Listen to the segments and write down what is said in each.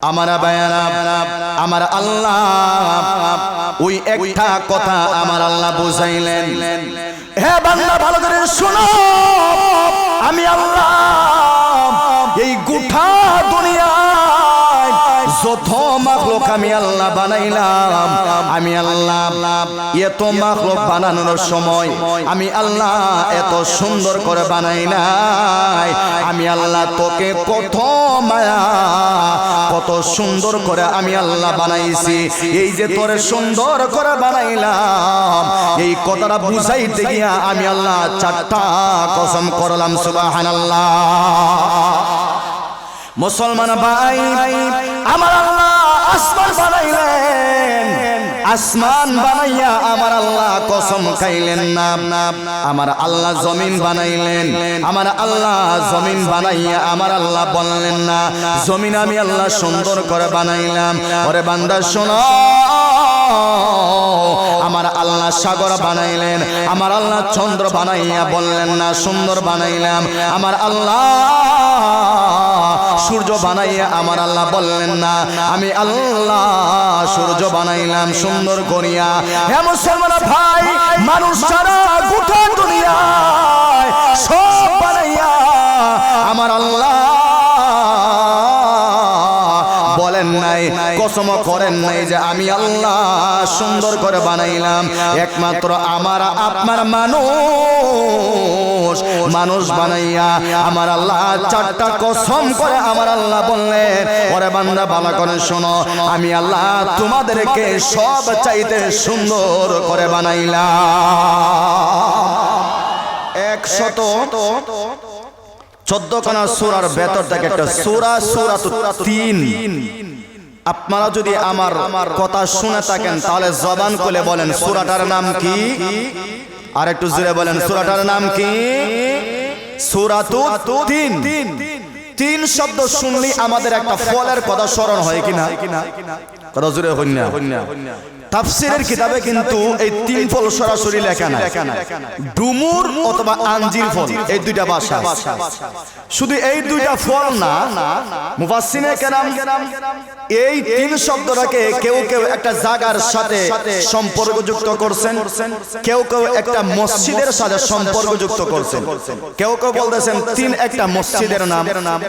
আমার আমার আল্লাহ কথা আমার আল্লাহ বুঝাইলেন। হে বাংলা ভালো করে শোনো। আমি আল্লাহ আমি আল্লাহ বানাইলাম। আমি আল্লাহ এত মাখলুক বানানোর সময় আমি আল্লাহ এত সুন্দর করে বানাই নাই আমি আল্লাহ তোকে কত মায়া, কত সুন্দর করে আমি আল্লাহ বানাইছি। এই যে তোরে সুন্দর করে বানাইলাম, এই কথাটা বুঝাইতে গিয়া আমি আল্লাহ চারটা কসম করলাম, সুবহানাল্লাহ। মুসলমান ভাই, আমার আল্লাহ আসমান বানাইলেন। আসমান বানাইয়া আমার আল্লাহ কসম খাইলেন না। আমার আল্লাহ জমিন বানাইলেন। আমার আল্লাহ জমিন বানাইয়া আমার আল্লাহ বললেন না। জমিন আমি আল্লাহ সুন্দর করে বানাইলাম। ওরে বান্দা, শোনো। আমার আল্লাহ সাগর বানাইলেন। আমার আল্লাহ চন্দ্র বানাইয়া বললেন না, সুন্দর বানাইলাম। আমার আল্লাহ সূর্য বানাইয়া আমার আল্লাহ বললেন না, আমি আল্লাহ সূর্য বানাইলাম সুন্দর করিয়া। হে মুসলমান ভাই, মানুষ সারা গোটা সব বানাইয়া আমার আল্লাহ বলেন নাই কসম করেন নাই যে আমি আল্লাহ সুন্দর করে বানাইলাম। একমাত্র আমার, আপনার মানুষ মানুষ বানাইয়া আমার আল্লাহ চারটা কসম করে আমার আল্লাহ বললেন, ওরে বান্দা, ভালো করে শোনো, আমি আল্লাহ তোমাদেরকে সব চাইতে সুন্দর করে বানাইলাম। একশত চোদ্দ খানা সুরার ভেতর থেকে একটা সুরা সুরা তিন। আপনারা যদি আমার কথা শুনে থাকেন তাহলে জবান করে বলেন সুরাটার নাম কি? আর একটু জুড়ে বলেন সুরাটার নাম কি? সুরাতু তিন। তিন। শব্দ শুনলি আমাদের একটা ফলের কথা স্মরণ হয় কিনা? কথা জুড়ে হইনা তাফসিরের কিতাবে কিন্তু এই তিন ফল সরাসরি লেখা না ডুমুর অথবা আঞ্জির ফল এই দুইটা ভাষা শুধু এই দুইটা ফল না মুফাসসিনে কেরাম এই তিন শব্দটাকে কেউ কেউ একটা জায়গার সাথে সম্পর্কযুক্ত করছেন। কেউ কেউ একটা মসজিদের সাথে সম্পর্কযুক্ত করছেন। কেউ কেউ বলতেছেন তিন একটা মসজিদের নাম।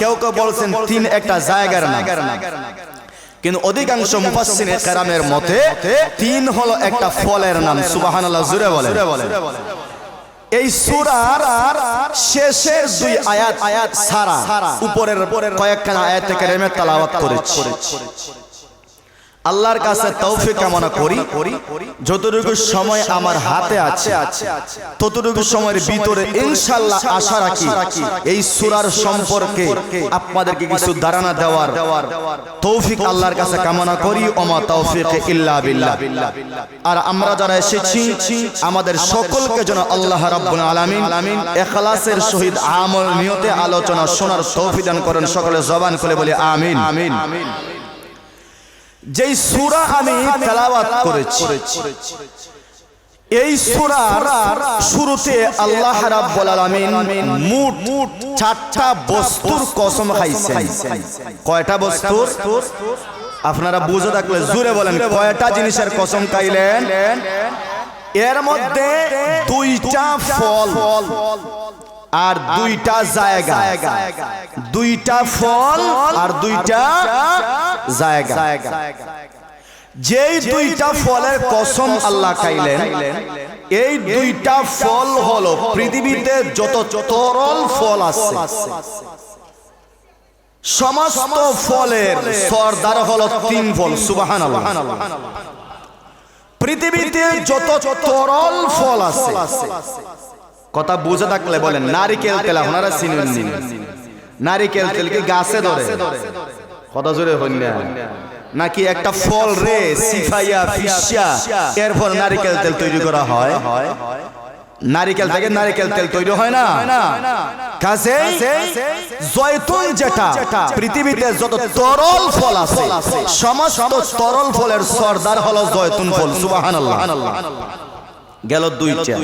কেউ কেউ বলছেন তিন একটা জায়গার নাম। কিন্তু অধিকাংশ মুফাসসিনে কেরামের মতে তিন হলো একটা ফলের নাম সুবহানাল্লাহ জুড়ে বলে এই সূরার শেষের দুই আয়াত আয়াত সারা উপরের কয়েকখানা আয়াত থেকে রেমের তেলাওয়াত করেছি। আল্লাহর কাছে তৌফিক কামনা করি। যতটুকু সময় আমার হাতে আছে ততটুকু সময়ের ভিতরে ইনশাল্লাহ আশা রাখি। এই সুরার সম্পর্কে আপনাদেরকে কিছু ধারণা দেওয়ার দেওয়ার তৌফিক আল্লাহর কাছে কামনা করি। ওমা তৌফিক ইল্লা বিল্লাহ। আর আমরা যারা এসেছি আমাদের সকলকে যেন আল্লাহ রাব্বুল আলামিন ইখলাসের সহিত আমল নিয়তে আলোচনা শোনার তৌফিক দান করেন সকলে জবান খুলে বলি আমিন আমিন। আমিন। যেই সুরা আমি তেলাওয়াত করেছি। এই সুরার শুরুতে আল্লাহ রাব্বুল আলামিন মুট চারটা বস্তুর কসম খাইছেন কয়টা বস্তুর? আপনারা বুঝে থাকলে জুড়ে বলেন কয়টা জিনিসের কসম খাইলেন? এর মধ্যে দুইটা ফল। আর দুইটা জায়গা। দুইটা ফল আর দুইটা জায়গা। যেই দুইটা ফলের কসম আল্লাহ খাইলেন এই দুইটা ফল হলো পৃথিবীতে যত তরল ফল আছে। সমস্ত ফলের সর্দার হলো তিন ফল সুবাহান পৃথিবীতে যত তরল ফল আছে। কথা বুঝে থাকলে বলেন, নারিকেল তেল, আপনারা চিনেন নারিকেল তেল কি গাছে ধরে? কথা জোরে হইন নাকি একটা ফল রে, সিফাইয়া ফিসা এরপর নারিকেল তেল তৈরি করা হয়? নারিকেল থেকে নারিকেল তেল তৈরি হয় না? কাছে জয়তুন যেটা, পৃথিবীতে যত তরল ফল আছে, সমস্ত তরল ফলের সর্দার হলো জয়তুন ফল, সুবহানাল্লাহ। গেল দুইটা।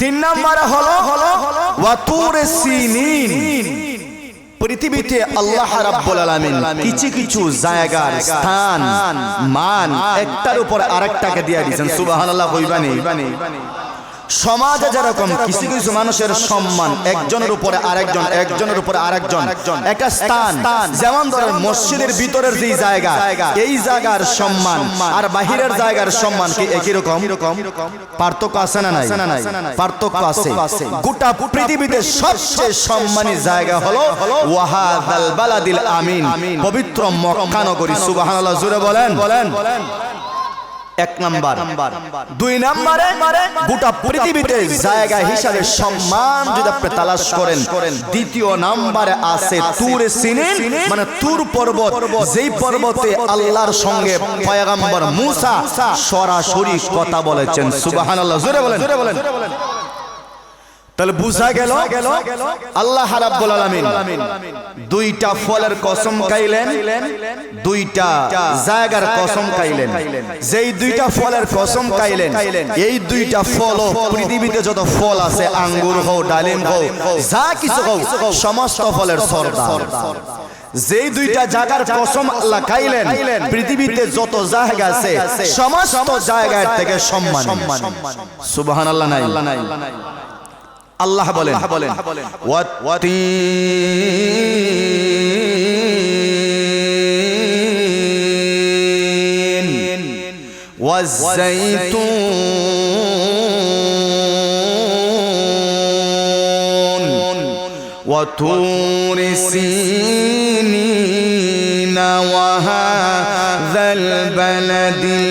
তিন নাম্বার হলো পৃথিবীতে আল্লাহ রাব্বুল আলামিন কিছু কিছু জায়গার স্থান, মান একটার উপর আরেকটাকে দিয়ে দিয়েছেন। সুবহানাল্লাহ কইবানি সমাজে যেরকম কিছু কিছু মানুষের সম্মান, একজনের উপরে আরেকজন, একজনের উপরে আরেকজন, একটা স্থান, যেমন ধরেন মসজিদের ভিতরের যে জায়গা, এই জায়গার সম্মান আর বাহিরের জায়গার সম্মান কি একই রকম? পার্থক্য আছে না নাই? পার্থক্য আছে। গোটা পৃথিবীতে সবচেয়ে সম্মানী জায়গা হলো ওয়াহাদাল বালাদিল আমিন, পবিত্র মক্কা নগরী সুবহানাল্লাহ জুড়ে বলেন বলেন। এক নাম্বার। দুই নাম্বারে গোটা পৃথিবীতে জায়গা হিসাবে সম্মান যদি আপনি তালাশ করেন দ্বিতীয় নাম্বারে আছে তুর সিনিন মানে তুর পর্বত। যেই পর্বতে আল্লাহর সঙ্গে পয়গাম্বর মুসা সরাসরি কথা বলেছেন। সুবহানাল্লাহ জোরে বলেন। জোরে বলেন। তাহলে বুঝা গেল আল্লাহ রাব্বুল আলামিন দুইটা ফলের কসম খাইলেন, দুইটা জায়গার কসম খাইলেন। যেই দুইটা ফলের কসম খাইলেন, এই দুইটা ফল পৃথিবীতে যত ফল আছে, আঙ্গুর হোক ডালিম হোক যা কিছু হোক সমস্ত ফলের সর্দার। যেই দুইটা জায়গার কসম আল্লাহ খাইলেন, পৃথিবীতে যত জায়গা আছে, সমস্ত জায়গার থেকে সম্মান সুবহানাল্লাহ নাই। আল্লাহ বলেন ওয়াতিন والزيتون وطور سينين وهذا البلد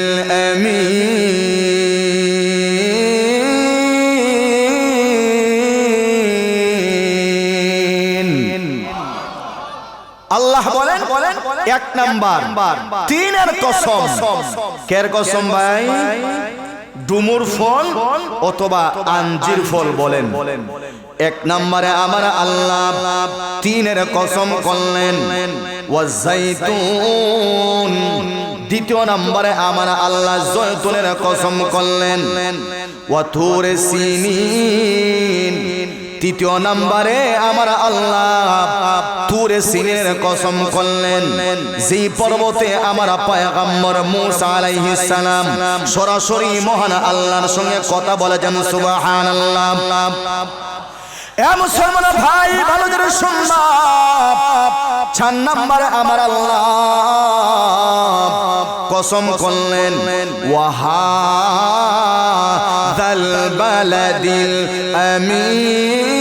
নাম্বার। তিনের কসম। কের কসম ভাই? ডুমুর ফল অথবা আঞ্জির ফল বলেন। এক নম্বরে আমার আল্লাহ তিনের কসম করলেন। ওয়াজাইতুন দ্বিতীয় নম্বরে আমার আল্লাহ জয়তুনের কসম করলেন। ওয়াথুরে সিনিন। তৃতীয় নম্বরে আমার আল্লাহ তুরে সিনের কসম করলেন যে পর্বতে আমার পয়গম্বর মুসা আলাইহিস সালাম সরাসরি মহান আল্লাহর সঙ্গে কথা বলেছেন, সুবহানাল্লাহ। এ মুসলমান ভাই ভালো করে শুনবা চার নাম্বার আমার আল্লাহ কসম করলেন, ওয়াহা দাল বালাদিল আমিন।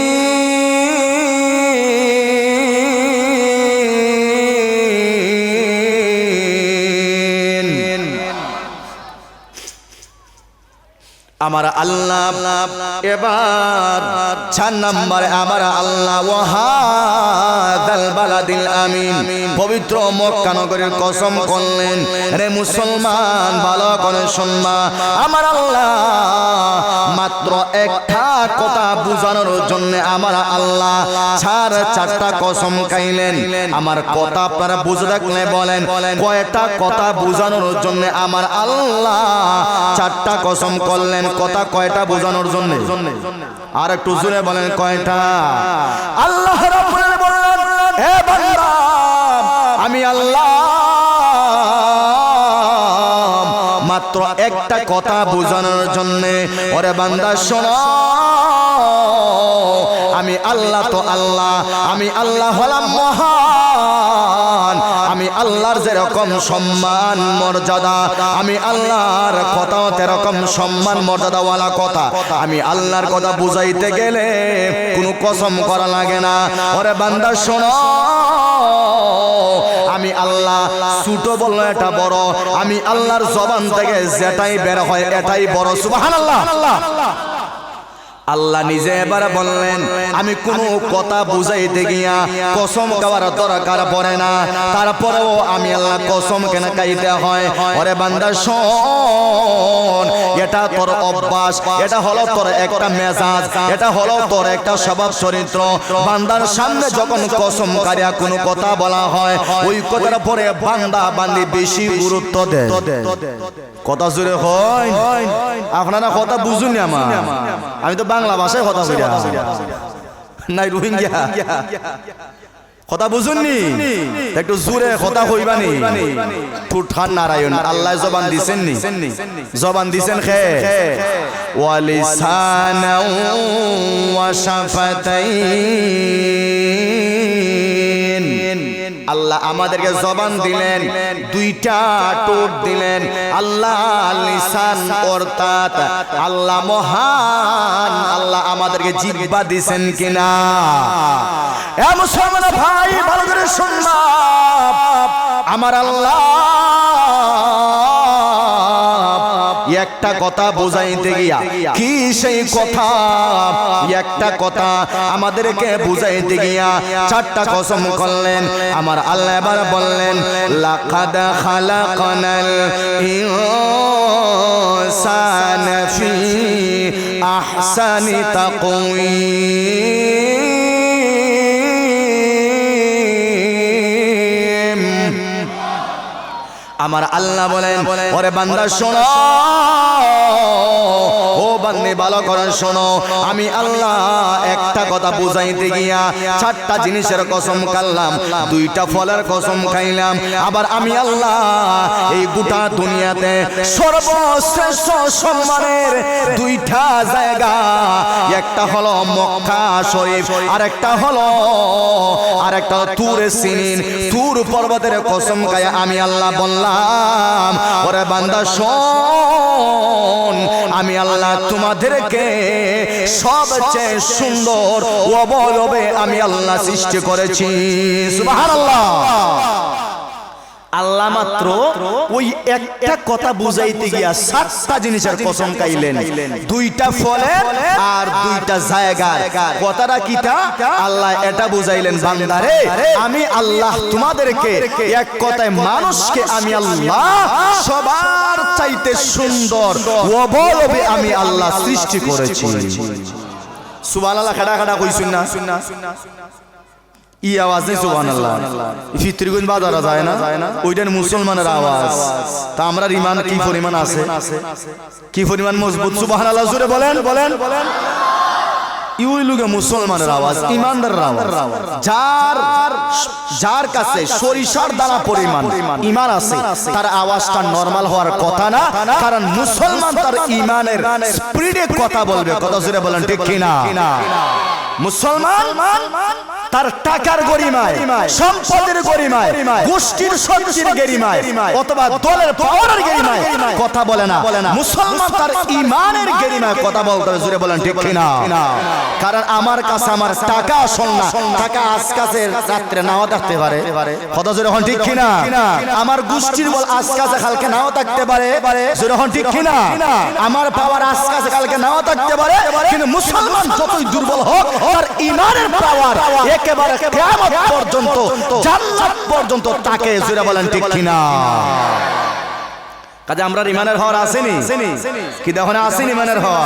আমার আল্লাহ। এবার চার নম্বরে আমার আল্লাহ ওয়াহাদাল বালাদিল আমিন। পবিত্র মক্কা নগরের কসম করলেন। রে মুসলমান, ভালো করে শুনবা। আমার আল্লাহ মাত্র একটা কথা বুঝানোর জন্য আমার আল্লাহ চার, চারটা কসম খাইলেন। আমার কথা আপনারা বুঝে রাখলে বলেন, কয়টা কথা বুঝানোর জন্য আমার আল্লাহ চারটা কসম করলেন। কথা কয়টা বোঝানোর জন্য? আর একটু জুড়ে বলেন কয়টা? আল্লাহ আমি আল্লাহ মাত্র একটা কথা বোঝানোর জন্য। ওরে বান্দা, শোনো, আমি আল্লাহ তো আল্লাহ, আমি আল্লাহ হলাম মহান আমি আল্লাহর যেরকম সম্মান, মর্যাদা, আমি আল্লাহর কথাও তেরকম সম্মান, মর্যাদাওয়ালা কথা, আমি আল্লাহর কথা বুঝাইতে গেলে কোনো কসম করা লাগে না। ওরে বান্দা, শোনো, আমি আল্লাহ ছোট বলল এটা বড়, আমি আল্লাহর জবান থেকে যেটাই বের হয় এটাই বড়। সুবহানাল্লাহ। আল্লাহ আল্লাহ নিজে এবার বললেন আমি কোনো কথা বুঝাইতে গিয়া কসম খাওয়ার দরকার পড়ে না। তারপরেও আমি আল্লাহ কসম কেন খাইতে হয়? ওরে বান্দা শোন। এটা তোর অভ্যাস। এটা হলো তোর একটা মেজাজ। এটা হলো তোর একটা স্বভাব চরিত্র। বান্দার সামনে যখন কসম কারিয়া কোনো কথা বলা হয় ওই কথার পরে বান্দা বান্দি বেশি গুরুত্ব দেয়। কথা জুড়ে হয় আপনারা কথা বুঝুন আমার? আমি তো বাংলা ভাষায় কথা বলি। নাই রোহিঙ্গা। কথা বুঝুননি? একটু জোরে কথা কইবানি। তুঠান নারায়ণ আল্লাহ জবান দিছেন নি জবান দিছেন খে। ওয়ালিসানা ওয়া শাফাতাইন। আল্লাহ আমাদেরকে জবান দিলেন দুইটা টোট দিলেন। আল্লাহ লিসান অর্থাৎ আল্লাহ মহান আল্লাহ আমাদেরকে জিব্বা দিছেন কিনা? এ মুসলমান ভাই ভালো করে শুনবা আমার আল্লাহ একটা কথা বোঝাইতে গিয়া কি সেই কথা? একটা কথা আমাদেরকে বুঝাইতে গিয়া চারটা কসম করলেন। আমার আল্লাহ এবার বললেন লাকাদ খালাকানাল ইনসানা ফি আহসানি তাকওয়িম. আমার আল্লাহ বলেন ওরে বান্দা শোনো বান্দি ভালো করে শোনো। আমি আল্লাহ একটা কথা বুঝাইতে গিয়া চারটা জিনিসের কসম খাইলাম, দুইটা ফলের কসম খাইলাম। আবার আমি আল্লাহ এই গোটা দুনিয়াতে সর্বশ্রেষ্ঠ সম্মানের দুইটা জায়গা, একটা হলো মক্কা শরীফ আর একটা হলো আর একটা তুরে সিনিন। তুর পর্বতের কসম খায় আমি আল্লাহ বললাম, ওরে বান্দা, শোন, আমি আল্লাহ তোমাদেরকে সবচেয়ে সুন্দর অবয়বে আমি আল্লাহ সৃষ্টি করেছি। সুবহানাল্লাহ। আল্লাহ মাত্র ওই একটা কথা বুঝাইতে গিয়া সাতটা জিনিসের কসম খাইলেন দুইটা ফলে আর দুইটা জায়গার। কথাটা কিটা আল্লাহ এটা বুঝাইলেন বান্দারে আমি আল্লাহ তোমাদেরকে এক কথায় মানুষকে আমি আল্লাহ সবার চাইতে সুন্দর অবয়বে আমি আল্লাহ সৃষ্টি করেছি। সুবহানাল্লাহ খাড়া খাড়া কইছুন না? ই আওয়াজ নেই সুবান আল্লাহ ফিত্রিগুন বাজারা যায় না? ওইটার মুসলমানের আওয়াজ। তা আমরা ইমান কি পরিমাণ আছে? কি পরিমাণ মজবুত? আল্লাহ জুড়ে বলেন। বলেন বলেন। মুসলমানের আওয়াজ ইমানদারের আওয়াজ। যার যার কাছে সরিষার পরিমাণ ইমান আছে তার আওয়াজটা নরমাল হওয়ার কথা না কারণ মুসলমান তার ইমানের স্পিডে কথা বলবে। কথা জুড়ে বলেন ঠিক কিনা? মুসলমান? তার টাকার গরিমায় সম্পদের গরিমায় গোষ্ঠীর শক্তির গরিমায় অথবা দলের পাওয়ারের গরিমায় কথা বলে না মুসলমান তার ইমানের গরিমায় কথা বলতে হবে জুড়ে বলেন ঠিক কিনা? কারণ আমার কাছে আমার টাকা আসল না টাকা আজ কাছে রাত্রে নাও থাকতে পারে। কথা জুড়ে হন ঠিক কিনা? আমার গোষ্ঠীর বল আজ কাছে কালকে নাও থাকতে পারে। জুড়ে হন ঠিক কিনা? আমার পাওয়ার আজ কাছে কালকে নাও থাকতে পারে। কিন্তু মুসলমান যতই দুর্বল হোক তার ইমানের পাওয়ার একেবারে কিয়ামত পর্যন্ত জান্নাত পর্যন্ত তাকে জুড়ে বলেন ঠিক কিনা। কাজে আমরা ইমানের হওয়ার আসেনি। কি দেখো না আসেনি ইমানের হওয়া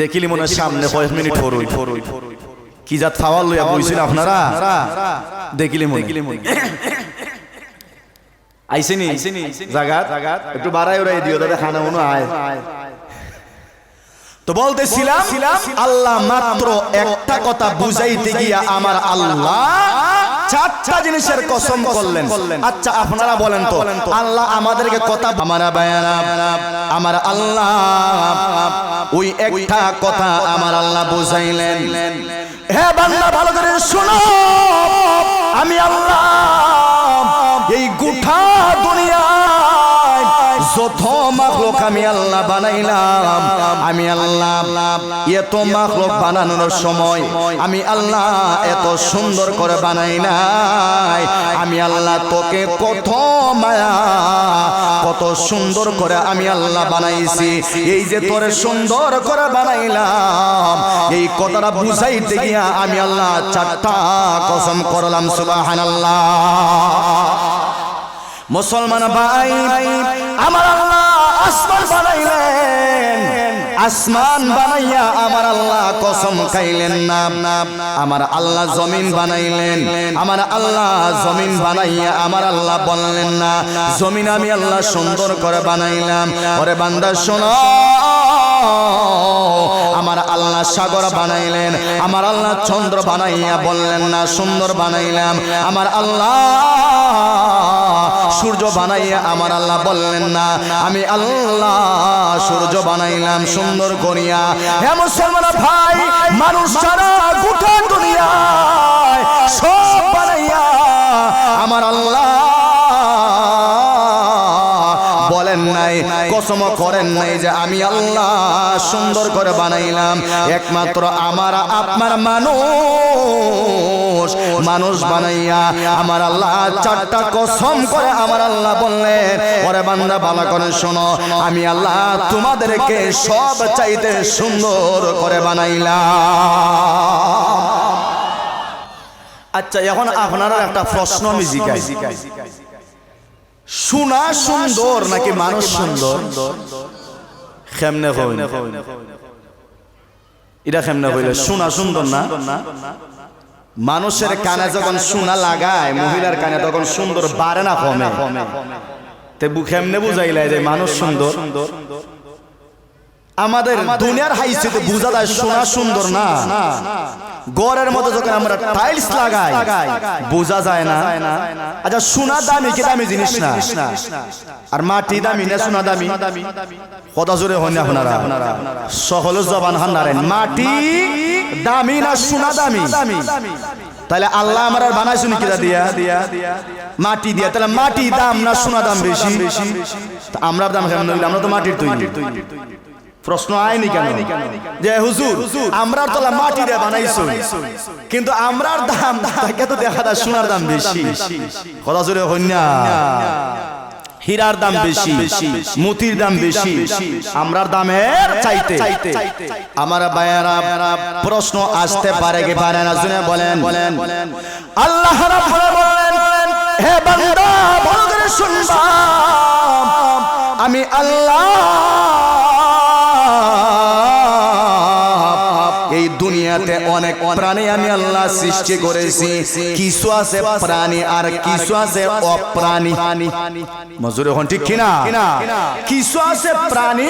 দেখিলি মনে সামনে কয়েক মিনিট ফরুই ফরুই কি জাত খাওয়ার লইয়া বইছিল আপনারা? দেখিলি মনে। দেখিলি মনে। আইসেনি? জাগাত? একটু বাড়াই ওরাই দিও দাদা খানা মনে আয়। তো বলতেছিলাম আল্লাহ মাত্র একটা কথা বুঝাইতে গিয়া আমার আল্লাহ চারটা জিনিসের কসম করলেন। আচ্ছা আপনারা বলেন তো আল্লাহ আমাদেরকে কথা আমার বায়ানা আমার আল্লাহ ওই একটা কথা আমার আল্লাহ বুঝাইলেন। হে বান্দা ভালো করে শোনো। আমি আল্লাহ যত মাখলুক আমি আল্লাহ বানাইলাম। আমি আল্লাহ এত মাখলুক বানানোর সময় আমি আল্লাহ এত সুন্দর করে বানাই নাই। আমি আল্লাহ তোকে কত কত সুন্দর করে আমি আল্লাহ বানাইছি। এই যে তোরে সুন্দর করে বানাইলাম, এই কথাটা বুঝাইতে গিয়া আমি আল্লাহ চারটা কসম করলাম, সুবহানাল্লাহ। মুসলমান ভাই আমার আল্লাহ আসমান বানাইলেন। আসমান বানাইয়া আমার আল্লাহ কসম খাইলেন না। আমার আল্লাহ জমিন বানাইলেন। আমার আল্লাহ জমিন বানাইয়া আমার আল্লাহ বললেন না। জমিন আমি আল্লাহ সুন্দর করে বানাইলাম। ওরে বান্দা, শোনো। আমার আল্লাহ সাগর বানাইলেন। আমার আল্লাহ চন্দ্র বানাইয়া বললেন না, সুন্দর বানাইলাম। আমার আল্লাহ সূর্য বানাইয়া আমার আল্লাহ বললেন, না, আমি আল্লাহ সূর্য বানাইলাম সুন্দর করিয়া। হে মুসলমান ভাই, মানুষ সারা গোটা দুনিয়ায় সব বানাইয়া আমার আল্লাহ নাই, কসম করেন নাই যে আমি আল্লাহ সুন্দর করে বানাইলাম। একমাত্র আমার, আপনার মানুষ মানুষ বানাইয়া আমার আল্লাহ চারটা কসম করে আমার আল্লাহ বান্দা করে শোনো, আমি আল্লাহ তোমাদেরকে সব চাইতে সুন্দর করে বানাইলাম। আচ্ছা এখন আপনারা একটা প্রশ্ন আমি জিজ্ঞাসা শোনা সুন্দর নাকি মানুষ সুন্দর? খেমনে এটা খেমনে কইলে শোনা সুন্দর না? মানুষের কানে যখন শোনা লাগায় মহিলার কানে তখন সুন্দর বাড়ে না কমে। তে খেমনে কেমনে বুঝাইলে যে মানুষ সুন্দর। আমাদের দুনিয়ার হাইসিতে বোঝা যায় শোনা সুন্দর না। গড়ের মতো যখন আমরা টাইলস লাগাই বোঝা যায় না। আচ্ছা সোনা দামি কি দামি জিনিস না? আর মাটি দামি না সোনা দামি? কথা জোরে হন না আপনারা। সকল জবান হন হান্নারেন মাটি দামি না সোনা দামি? তাহলে আল্লাহ আমার আর বানাইছো নাকি দিয়া? দিয়া? মাটি দিয়া। তাহলে মাটি দাম না সোনা দাম বেশি? আমরা দাম আমরা তো মাটির তৈরি। প্রশ্ন আয়নি কেন? যে হুজুর আমরা তোলা মাটি দিয়ে বানাইছো কিন্তু আমরার দাম তাকে তো দেখা যায় সোনার দাম বেশি। কথা জোরে হন্যা হীরার দাম বেশি। মতির দাম বেশি। আমরার দামের চাইতে। আমার বায়ারা প্রশ্ন আসতে পারে কি পারে না? শুনে বলেন। বলেন। আল্লাহ রাব্বুল বলেন হে বান্দা ভালো করে শুনবা। আমি আল্লাহ দুনিয়াতে অনেক প্রাণী আমি আল্লাহ সৃষ্টি করেছি। কিছু আছে প্রাণী আর কিছু আছে অপ্রাণী। মজুরি হন ঠিক কিনা? কিছু আছে প্রাণী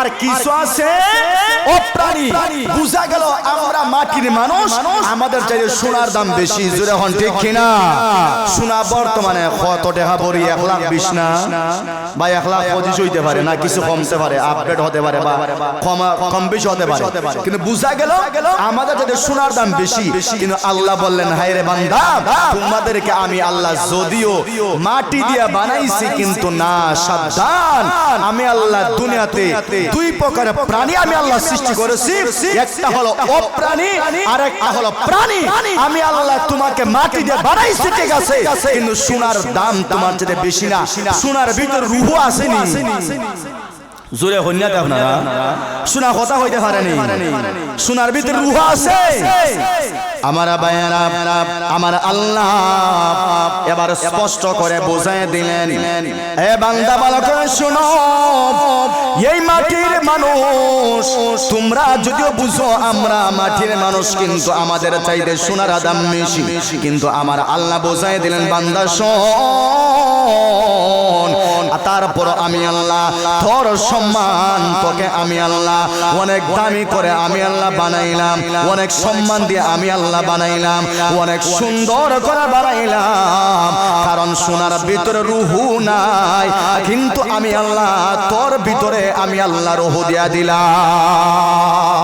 আর কিছু আছে অপ্রাণী। বুঝা গেল আমরা মাটির মানুষ, আমাদের চাইলে সোনার দাম বেশি। জোরে হন ঠিক কিনা? সোনা বর্তমানে কত টাকা পড়ি এক লাখ বিশ না? বা এক লাখ পঁচিশ হইতে পারে না, কিছু কমতে পারে, আপডেট হতে পারে বা কম বেশি হতে পারে। কিন্তু বুঝা গেল আমাদের যাদের সোনার দাম বেশি, কিন্তু আল্লাহ বললেন, হায় রে বান্দা, তোমাদেরকে আমি আল্লাহ যদিও মাটি দিয়া বানাইছি, কিন্তু না, সাবধান। আমি আল্লাহ দুনিয়াতে দুই প্রকারের প্রাণী আমি আল্লাহ সৃষ্টি করেছি। একটা হলো অপ্রাণী আর একটা হলো প্রাণী। আমি আল্লাহ তোমাকে মাটি দিয়ে বানাইছি, ঠিক আছে, কিন্তু সোনার দাম তোমার চেয়ে বেশি না। সোনার ভিতর রুহ আসেনি। জোরে হন্যাতে আপনারা শোনা কথা হইতে পারেনি সোনার ভিতরে রুহ আছে। আমার বায়ারা আমার আল্লাহ এবার স্পষ্ট করে বোঝায় দিলেন, এ বান্দা বালক, শোনো, এই মাটির মানুষ, তোমরা যদিও বুঝো আমরা মাটির মানুষ, কিন্তু আমাদের চাইতে সোনার দাম বেশি। কিন্তু আমার আল্লাহ বোঝায় দিলেন, বান্দা শোন আর তারপর আমি আল্লাহ তোর সম্মান তোকে আমি আল্লাহ অনেক দামি করে আমি আল্লাহ বানাইলাম, অনেক সম্মান দিয়ে আমি আল্লাহ বানাইলাম, অনেক সুন্দর করে বানাইলাম। কারণ সোনার ভিতরে রুহু নাই, কিন্তু আমি আল্লাহ তোর ভিতরে আমি আল্লাহ রুহু দিয়া দিলাম।